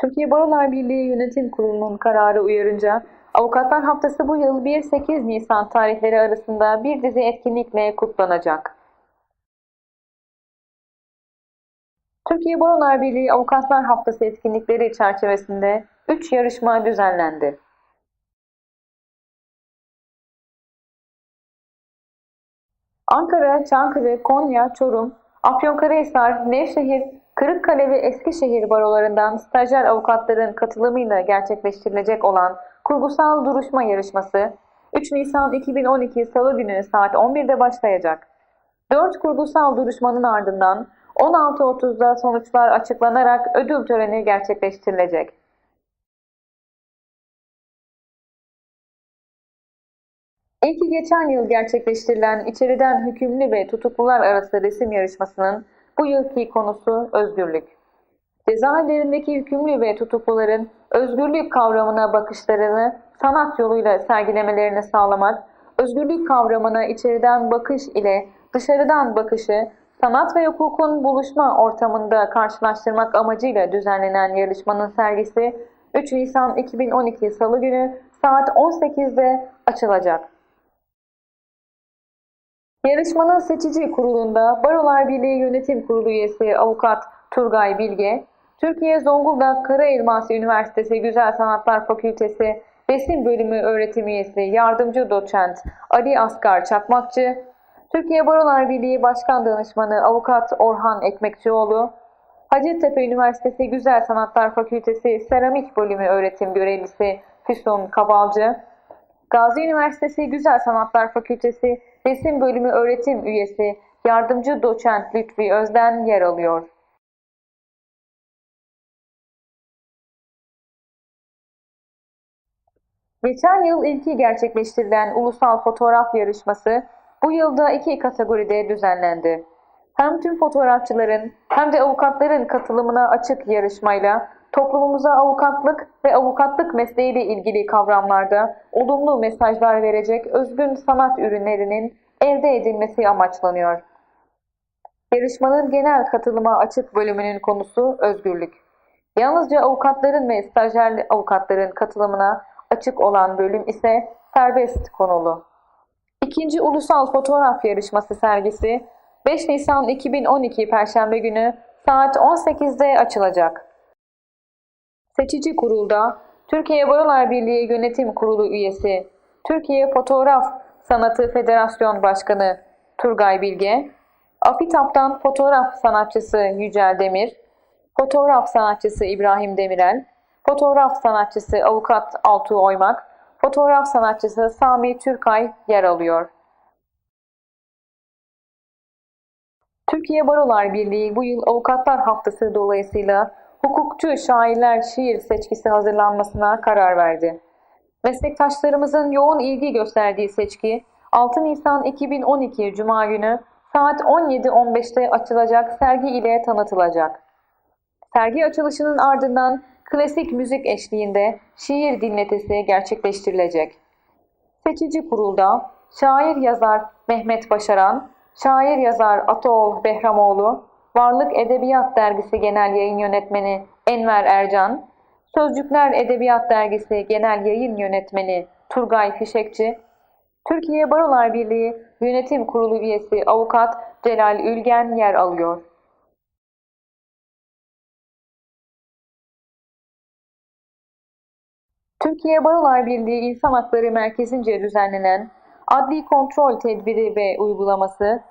Türkiye Barolar Birliği Yönetim Kurulu'nun kararı uyarınca Avukatlar Haftası bu yıl 1-8 Nisan tarihleri arasında bir dizi etkinlikle kutlanacak. Türkiye Barolar Birliği Avukatlar Haftası etkinlikleri çerçevesinde 3 yarışma düzenlendi. Ankara, Çankırı, Konya, Çorum, Afyonkarahisar, Nevşehir, Kırıkkale ve Eskişehir barolarından stajyer avukatların katılımıyla gerçekleştirilecek olan kurgusal duruşma yarışması 3 Nisan 2012 Salı günü saat 11'de başlayacak. 4 kurgusal duruşmanın ardından 16.30'da sonuçlar açıklanarak ödül töreni gerçekleştirilecek. İlki geçen yıl gerçekleştirilen içeriden hükümlü ve tutuklular arası resim yarışmasının bu yılki konusu özgürlük. Cezaevlerindeki hükümlü ve tutukluların özgürlük kavramına bakışlarını sanat yoluyla sergilemelerini sağlamak, özgürlük kavramına içeriden bakış ile dışarıdan bakışı sanat ve hukukun buluşma ortamında karşılaştırmak amacıyla düzenlenen yarışmanın sergisi 3 Nisan 2012 Salı günü saat 18'de açılacak. Yarışmanın seçici kurulunda Barolar Birliği Yönetim Kurulu üyesi avukat Turgay Bilge, Türkiye Zonguldak Karaelması Üniversitesi Güzel Sanatlar Fakültesi Resim Bölümü öğretim üyesi yardımcı doçent Ali Asgar Çakmakçı, Türkiye Barolar Birliği Başkan Danışmanı Avukat Orhan Ekmekçioğlu, Hacettepe Üniversitesi Güzel Sanatlar Fakültesi Seramik Bölümü öğretim görevlisi Füsun Kabalcı, Gazi Üniversitesi Güzel Sanatlar Fakültesi Resim Bölümü öğretim üyesi yardımcı doçent Lütfi Özden yer alıyor. Geçen yıl ilki gerçekleştirilen ulusal fotoğraf yarışması bu yılda iki kategoride düzenlendi. Hem tüm fotoğrafçıların hem de avukatların katılımına açık yarışmayla toplumumuza avukatlık ve avukatlık mesleğiyle ilgili kavramlarda olumlu mesajlar verecek özgün sanat ürünlerinin elde edilmesi amaçlanıyor. Yarışmanın genel katılıma açık bölümünün konusu özgürlük. Yalnızca avukatların ve stajyer avukatların katılımına açık olan bölüm ise serbest konulu. İkinci Ulusal Fotoğraf Yarışması sergisi 5 Nisan 2012 Perşembe günü saat 18'de açılacak. Seçici kurulda Türkiye Barolar Birliği Yönetim Kurulu üyesi, Türkiye Fotoğraf Sanatı Federasyon Başkanı Turgay Bilge, Afitap'tan fotoğraf sanatçısı Yücel Demir, fotoğraf sanatçısı İbrahim Demirel, fotoğraf sanatçısı Avukat Altuğ Oymak, fotoğraf sanatçısı Sami Türkay yer alıyor. Türkiye Barolar Birliği bu yıl Avukatlar Haftası dolayısıyla hukukçu şairler şiir seçkisi hazırlanmasına karar verdi. Meslektaşlarımızın yoğun ilgi gösterdiği seçki 6 Nisan 2012 Cuma günü saat 17.15'te açılacak sergi ile tanıtılacak. Sergi açılışının ardından klasik müzik eşliğinde şiir dinletisi gerçekleştirilecek. Seçici kurulda şair yazar Mehmet Başaran, şair yazar Ataoğlu Behramoğlu, Varlık Edebiyat Dergisi Genel Yayın Yönetmeni Enver Ercan, Sözcükler Edebiyat Dergisi Genel Yayın Yönetmeni Turgay Fişekçi, Türkiye Barolar Birliği Yönetim Kurulu üyesi Avukat Celal Ülgen yer alıyor. Türkiye Barolar Birliği İnsan Hakları Merkezi'nce düzenlenen adli kontrol tedbiri ve uygulaması,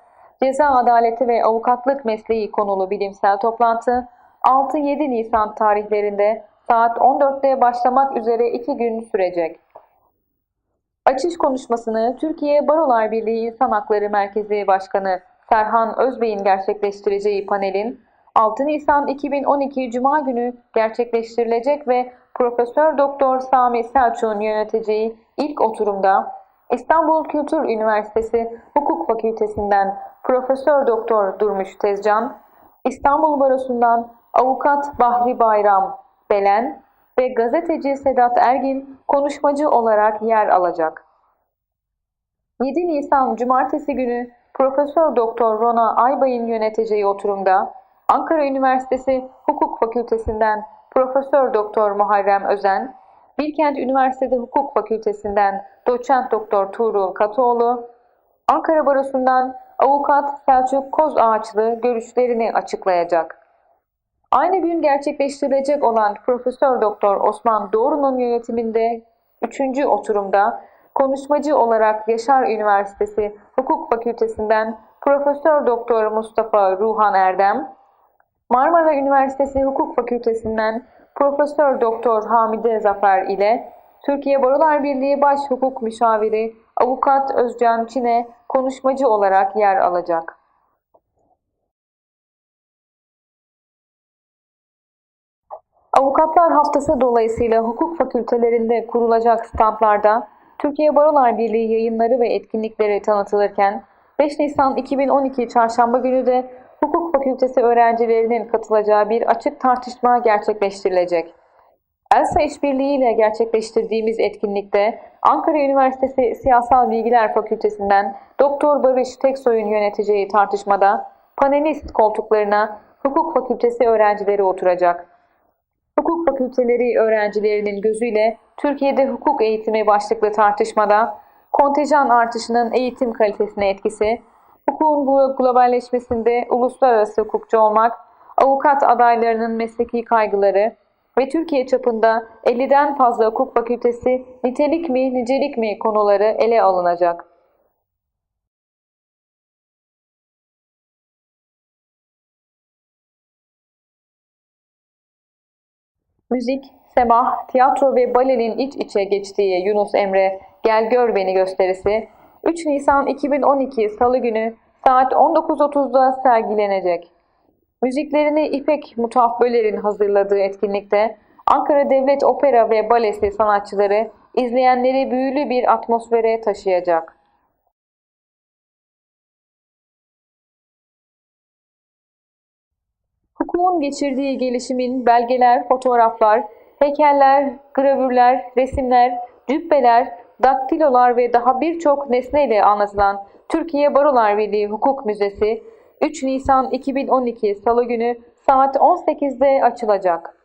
ceza adaleti ve avukatlık mesleği konulu bilimsel toplantı 6-7 Nisan tarihlerinde saat 14'te başlamak üzere 2 gün sürecek. Açış konuşmasını Türkiye Barolar Birliği İnsan Hakları Merkezi Başkanı Serhan Özbey'in gerçekleştireceği panelin 6 Nisan 2012 Cuma günü gerçekleştirilecek ve Profesör Doktor Sami Selçuk'un yöneteceği ilk oturumda İstanbul Kültür Üniversitesi Hukuk Fakültesinden Profesör Doktor Durmuş Tezcan, İstanbul Barosu'ndan Avukat Bahri Bayram Belen ve gazeteci Sedat Ergin konuşmacı olarak yer alacak. 7 Nisan Cumartesi günü Profesör Doktor Rona Aybay'ın yöneteceği oturumda Ankara Üniversitesi Hukuk Fakültesinden Profesör Doktor Muharrem Özen, Bilkent Üniversitesi Hukuk Fakültesinden Doçent Doktor Tuğrul Katoğlu, Ankara Barosu'ndan Avukat Selçuk Kozağaçlı görüşlerini açıklayacak. Aynı gün gerçekleştirilecek olan Profesör Doktor Osman Doğru'nun yönetiminde 3. oturumda konuşmacı olarak Yaşar Üniversitesi Hukuk Fakültesinden Profesör Doktor Mustafa Ruhan Erdem, Marmara Üniversitesi Hukuk Fakültesinden Profesör Doktor Hamide Zafer ile Türkiye Barolar Birliği Baş Hukuk Müşaviri Avukat Özcan Çin'e konuşmacı olarak yer alacak. Avukatlar Haftası dolayısıyla hukuk fakültelerinde kurulacak standlarda Türkiye Barolar Birliği yayınları ve etkinlikleri tanıtılırken 5 Nisan 2012 Çarşamba günü de hukuk fakültesi öğrencilerinin katılacağı bir açık tartışma gerçekleştirilecek. ELSA İşbirliği ile gerçekleştirdiğimiz etkinlikte Ankara Üniversitesi Siyasal Bilgiler Fakültesinden Doktor Barış Teksoy'un yöneteceği tartışmada panelist koltuklarına hukuk fakültesi öğrencileri oturacak. Hukuk fakülteleri öğrencilerinin gözüyle Türkiye'de hukuk eğitimi başlıklı tartışmada kontenjan artışının eğitim kalitesine etkisi, hukukun globalleşmesinde uluslararası hukukçu olmak, avukat adaylarının mesleki kaygıları ve Türkiye çapında 50'den fazla hukuk fakültesi nitelik mi nicelik mi konuları ele alınacak. Müzik, semah, tiyatro ve balenin iç içe geçtiği Yunus Emre Gel Gör Beni gösterisi 3 Nisan 2012 Salı günü saat 19.30'da sergilenecek. Müziklerini İpek Mutaf Böler'in hazırladığı etkinlikte Ankara Devlet Opera ve Balesi sanatçıları izleyenleri büyülü bir atmosfere taşıyacak. Hukukun geçirdiği gelişimin belgeler, fotoğraflar, heykeller, gravürler, resimler, cübbeler, daktilolar ve daha birçok nesneyle anlatılan Türkiye Barolar Birliği Hukuk Müzesi 3 Nisan 2012 Salı günü saat 18'de açılacak.